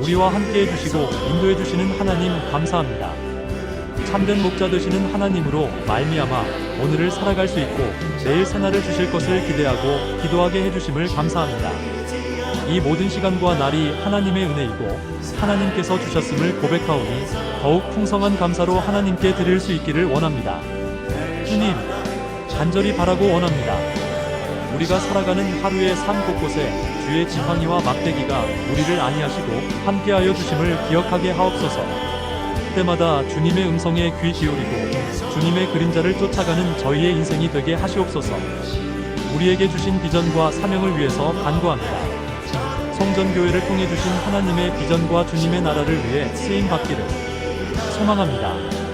우리와 함께 해주시고 인도해 주시는 하나님 감사합니다. 참된 목자 되시는 하나님으로 말미암아 오늘을 살아갈 수 있고 내일 새날을 주실 것을 기대하고 기도하게 해주심을 감사합니다. 이 모든 시간과 날이 하나님의 은혜이고 하나님께서 주셨음을 고백하오니 더욱 풍성한 감사로 하나님께 드릴 수 있기를 원합니다. 주님, 간절히 바라고 원합니다. 우리가 살아가는 하루의 삶 곳곳에 주의 지팡이와 막대기가 우리를 안위하시고 함께하여 주심을 기억하게 하옵소서. 때마다 주님의 음성에 귀 기울이고 주님의 그림자를 쫓아가는 저희의 인생이 되게 하시옵소서. 우리에게 주신 비전과 사명을 위해서 간구합니다. 성전교회를 통해 주신 하나님의 비전과 주님의 나라를 위해 쓰임 받기를 소망합니다.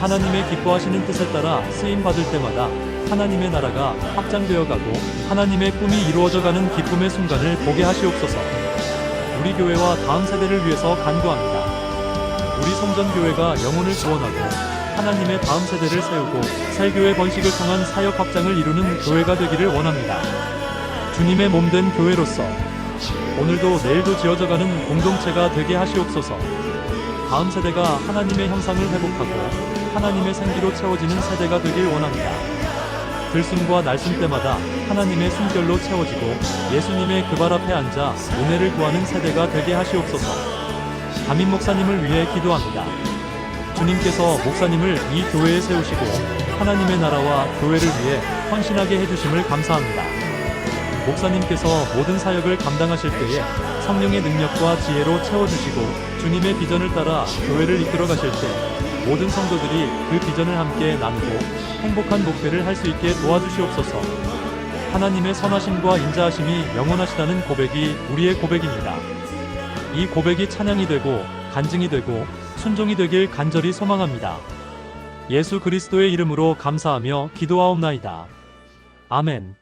하나님의 기뻐하시는 뜻에 따라 쓰임 받을 때마다 하나님의 나라가 확장되어 가고 하나님의 꿈이 이루어져 가는 기쁨의 순간을 보게 하시옵소서. 우리 교회와 다음 세대를 위해서 간구합니다. 우리 성전교회가 영혼을 구원하고 하나님의 다음 세대를 세우고 새 교회 번식을 통한 사역 확장을 이루는 교회가 되기를 원합니다. 주님의 몸 된 교회로서 오늘도 내일도 지어져가는 공동체가 되게 하시옵소서. 다음 세대가 하나님의 형상을 회복하고 하나님의 생기로 채워지는 세대가 되길 원합니다. 들숨과 날숨 때마다 하나님의 숨결로 채워지고 예수님의 그 발 앞에 앉아 은혜를 구하는 세대가 되게 하시옵소서. 담임 목사님을 위해 기도합니다. 주님께서 목사님을 이 교회에 세우시고 하나님의 나라와 교회를 위해 헌신하게 해주심을 감사합니다. 목사님께서 모든 사역을 감당하실 때에 성령의 능력과 지혜로 채워주시고 주님의 비전을 따라 교회를 이끌어 가실 때 모든 성도들이 그 비전을 함께 나누고 행복한 목회를 할 수 있게 도와주시옵소서. 하나님의 선하심과 인자하심이 영원하시다는 고백이 우리의 고백입니다. 이 고백이 찬양이 되고 간증이 되고 순종이 되길 간절히 소망합니다. 예수 그리스도의 이름으로 감사하며 기도하옵나이다. 아멘.